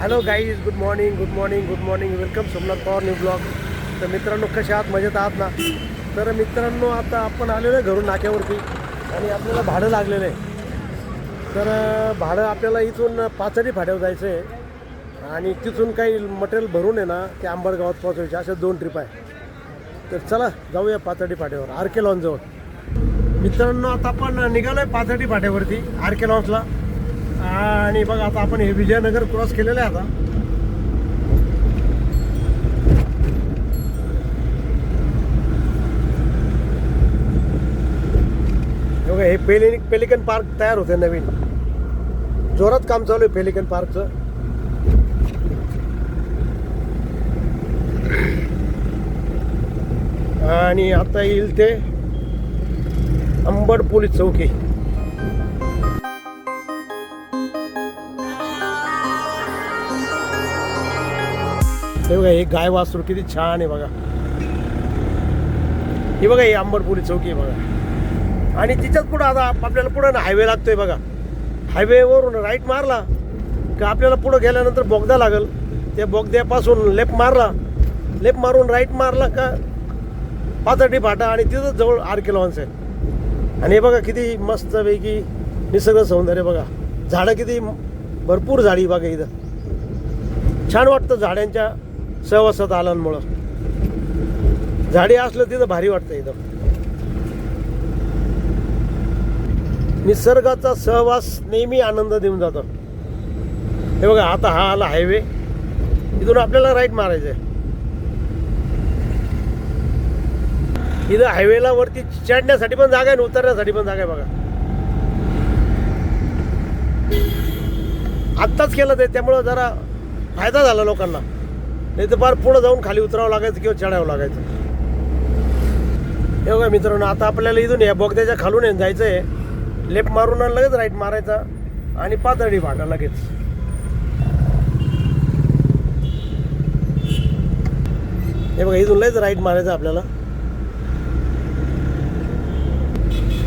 Hello guys good morning good morning good morning welcome Somnath Pawar new blog तर मित्रांनो कसे आहात? मजेत आहात ना? तर मित्रांनो आता आपण आलेलो आहे घरून नाक्यावरती आणि आपल्याला भाडं लागलेलं आहे. तर भाडं आपल्याला इथून पाचडी फाट्यावर जायचं आहे. आणि तिथून काही मटेरियल भरून आहे ना ते आंबडगावात गावात पोहोचायचे. अशा दोन ट्रिप आहे. तर चला जाऊया पाचडी फाट्यावर. आर के लॉन्सजवळ मित्रांनो आता आपण निघालो आहे पाचडी फाट्यावरती आर के लॉन्सला आणि बघा आता आपण हे विजयनगर क्रॉस केलेलं आहे आता. हे हे पेलि पेलिकन पार्क तयार होते नवीन. जोरात काम चालू आहे पेलिकन पार्कचं. आणि आता येईल ते अंबड पोलीस चौकी. हे बघा हे गाय वासरू किती छान आहे बघा. हे बघा ही अंबरपुरी चौकी आहे बघा. आणि तिच्याच पुढं आता आपल्याला पुढं ना हायवे लागतोय बघा. हायवेवरून राईट मारला का आपल्याला पुढं गेल्यानंतर बोगदा लागल. त्या बोगद्यापासून लेफ्ट मारला. लेफ्ट मारून राईट मारला का पाथर्डी फाटा आणि तिथं जवळ आर किलो आहे. आणि हे बघा किती मस्त पैकी निसर्ग सौंदर्य बघा. झाडं किती भरपूर झाडी बघा इथं. छान वाटतं झाडांच्या सहवासात आल्यामुळं. झाडी असलं तिथं भारी वाटतं इथं निसर्गाचा सहवास नेहमी आनंद देऊन जातो. हे बघा आता हा आला हायवे इथून आपल्याला राईट मारायचं आहे इथं हायवेला वरती चढण्यासाठी पण जागा आहे उतरण्यासाठी पण जागा आहे बघा. आत्ताच केलं ते त्यामुळं जरा फायदा झाला लोकांना. नाही तर फार पुढं जाऊन खाली उतरावं लागायचं किंवा चढावं लागायचं. हे बघा मित्रांनो आता आपल्याला इथून या बोगद्याच्या खालून जायचं आहे लेफ्ट मारून लगेच राईट मारायचा आणि पातळी फाटा लगेच. हे बघा इथून लगेच राईट मारायचं आपल्याला.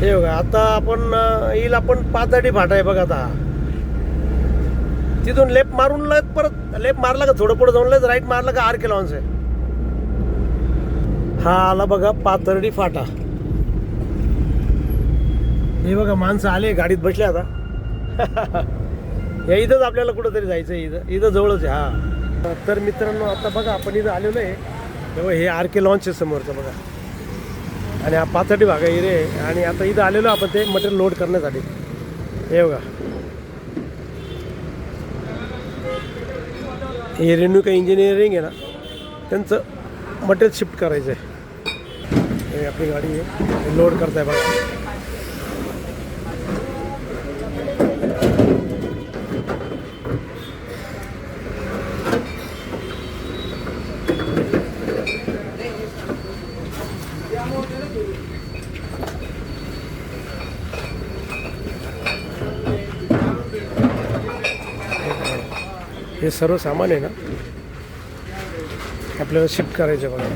हे बघा आता आपण येईल आपण पातळी फाटा आहे बघा आता. तिथून लेफ्ट मारून लगेच परत लेफ्ट मारला का थोडं पुढे जाऊन लगेच राईट मारला का आर केला आहे. हा आला बघा पातर्डी फाटा. हे बघा माणसं आले गाडीत बसले आता. या इथंच आपल्याला कुठंतरी जायचं आहे इथं इथं जवळच आहे हा. तर मित्रांनो आता बघा आपण इथं आलेलो आहे. तेव्हा हे आर के लॉन्च आहे समोरचं बघा. आणि हा पाथर्डी भागा आहे आणि आता इथं आलेलो आपण ते मटेरियल लोड करण्यासाठी. हे बघा. हे रेणुका इंजिनिअरिंग आहे ना त्यांचं मटेरियल शिफ्ट करायचं आहे हे आपली गाडी आहे लोड करताय बघा. हे सर्व सामान आहे ना आपल्याला शिफ्ट करायचं आहे बघा.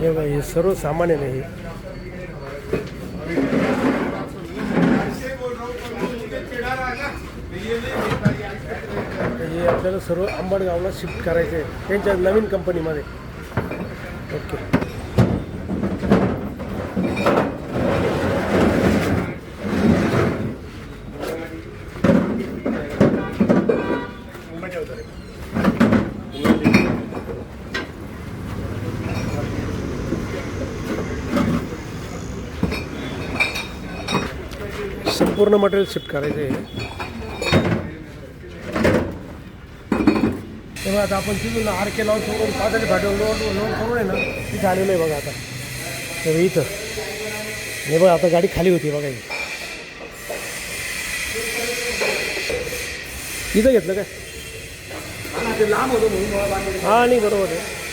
हे बघा हे सर्व सामान आहे ना हे. हे आपल्याला सर्व आंबडगावला शिफ्ट करायचं आहे त्यांच्या नवीन कंपनीमध्ये ओके संपूर्ण मटेरियल शिफ्ट करायचं आहे. तेव्हा आता आपण तिथून आर के लॉन्च करून पाचडी फाट्यावर लोड लोड करून आहे ना तिथं आलेलं आहे बघा आता. तेव्हा इथं. हे बघा आता गाडी खाली होती बघा ही. इथं घेतलं काय? हा नाही बरोबर आहे.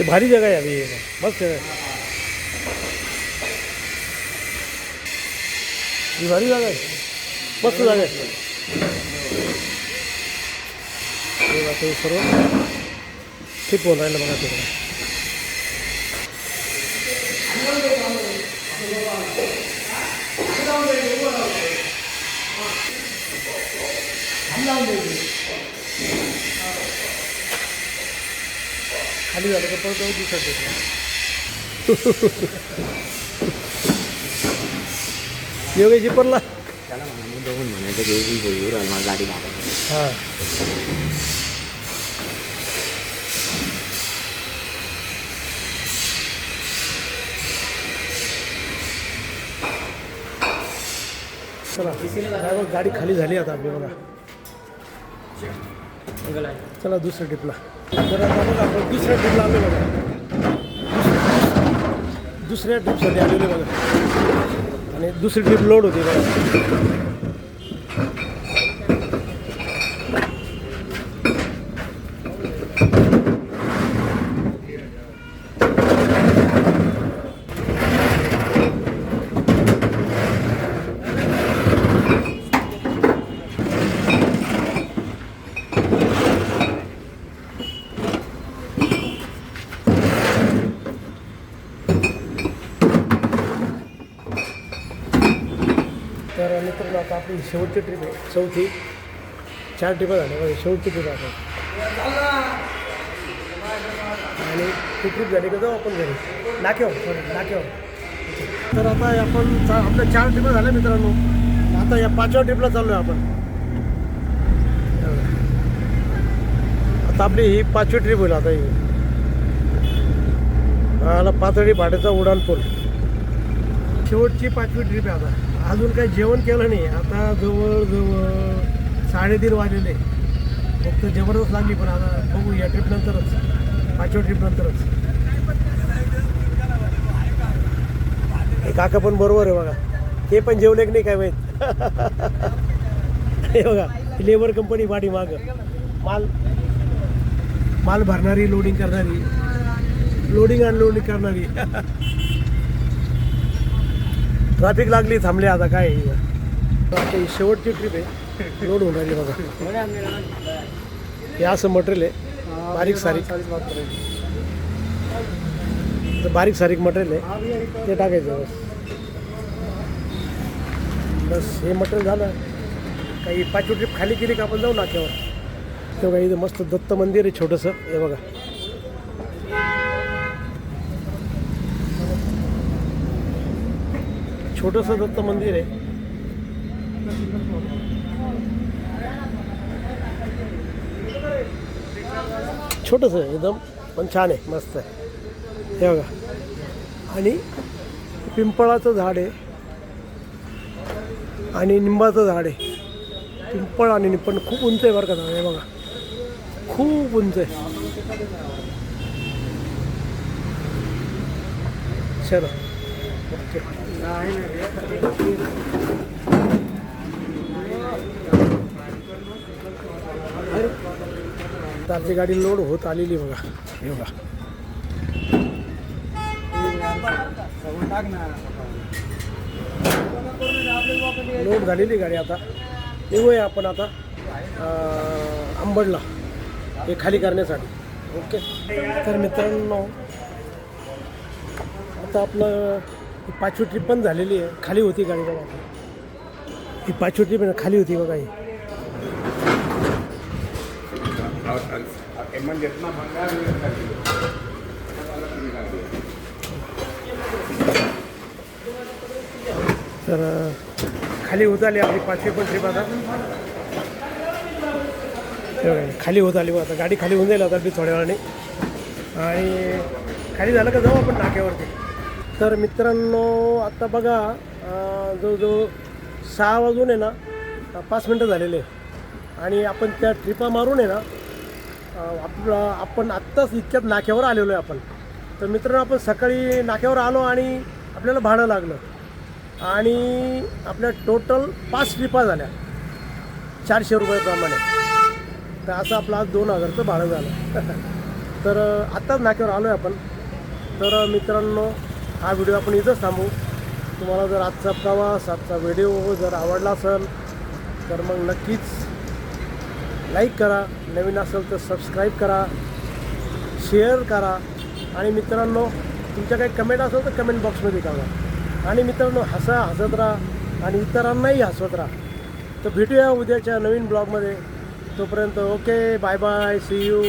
हे भारी जगा आहे अभि मस्त आहे ही भारी जागा आहे मस्त जागा आहे हे बघा ते सर्व ठीक होऊन राहिलं बघा तिकडे खाली झालं का परत जाऊ दुसऱ्या टेपला योगेश पडला. त्याला म्हणून बघून म्हणायचं की बोलू राहिला मला गाडी हां. चला गाडी खाली झाली आता आपली बघा. चला दुसऱ्या ट्रिपला तर आता बघा आपण दुसऱ्या ट्रीपला आलो बघा. दुसऱ्या ट्रीपसाठी आलेले बघा. आणि दुसरी ट्रीप लोड होती बघा तर मित्रांनो आता आपली शेवटची ट्रिप आहे. चौथी. चार ट्रिपा झाल्या बघा शेवटची ट्रिप आहे. आता आणि ती ट्रिप झाली का जाऊ आपण घरी. नाक्यावर सॉरी नाक्यावर. तर आता आपण चा- आपल्या चार ट्रिपा झाल्या मित्रांनो. आता या पाचव्या ट्रिपला चाललो आहे आपण. आता आपली ही पाचवी ट्रिप होईल आता ही. आला पातळी भाड्याचा उडाणपूर शेवटची पाचवी ट्रिप आहे आता. अजून काही जेवण केलं नाही. आता जवळजवळ साडेतीन वाजलेले फक्त जबरदस्त लागली पण आता बघू या ट्रिप नंतरच. पाचव्या ट्रिप नंतरच. हे काका पण बरोबर आहे बघा. ते पण जेवले की नाही काय माहीत? हे बघा लेबर कंपनी पाठी माग माल माल भरणारी लोडिंग करणारी. लोडिंग अनलोडिंग करणारी. ट्रॅफिक लागली थांबले आता काय आता शेवटची ट्रिप आहे. लोड होऊन राहिली बघा. हे असं मटेरियल आहे. बारीक सारीक. तर बारीक सारीक मटेरियल आहे. ते टाकायचं बस. बस हे मटेरियल झालं. काही पाचवी ट्रिप खाली केली का आपण जाऊ नाक्यावर? तेव्हा इथं मस्त दत्त मंदिर आहे छोटंसं. हे बघा. छोटंसं दत्त मंदिर आहे. छोटंसं आहे एकदम पण छान आहे मस्त आहे. हे बघा. आणि पिंपळाचं झाड आहे. आणि निंबाचं झाड आहे. पिंपळ आणि निंबण खूप उंच आहे बरं का झाड हे बघा. खूप उंच आहे. चलो. ओके आमची गाडी लोड होत आलेली बघा. हे बघा. लोड झालेली गाडी आता. येऊया आपण आता आंबडला हे खाली करण्यासाठी. ओके तर मित्रांनो आता आपलं ही पाचवी ट्रिप पण झालेली आहे. खाली होती गाडी बघा. ही पाचवी ट्रीप आहे ना खाली होती बघा ही. तर खाली होत आली आपली पाचवी पण ट्रीप आता. खाली होत आली बघा आता. गाडी खाली होऊन जाईल आता थोड्या वेळाने. आणि खाली झालं का जाऊ आपण नाक्यावरती? तर मित्रांनो आता बघा जवळजवळ सहा वाजून आहे ना पाच मिनटं झालेले आहे. आणि आपण त्या ट्रिपा मारून आहे ना अं, आपलं आपण आत्ताच इतक्यात नाक्यावर आलेलो आहे आपण. तर मित्रांनो आपण सकाळी नाक्यावर आलो आणि आपल्याला भाडं लागलं. आणि आपल्या टोटल पाच ट्रिपा झाल्या. चारशे रुपयाप्रमाणे तर असं आपलं आज दोन हजारचं भाडं झालं. तर आत्ताच नाक्यावर आलो आहे आपण. तर मित्रांनो हा व्हिडिओ आपण इथंच थांबू. तुम्हाला जर आजचा प्रवास आजचा व्हिडिओ जर आवडला असेल तर मग नक्कीच लाईक करा. नवीन असेल तर सबस्क्राईब करा शेअर करा. आणि मित्रांनो तुमच्या काही कमेंट असेल तर कमेंट बॉक्समध्ये कळवा. आणि मित्रांनो हसा हसत राहा आणि इतरांनाही हसवत राहा. तर भेटूया उद्याच्या नवीन ब्लॉगमध्ये. तोपर्यंत okay bye bye see you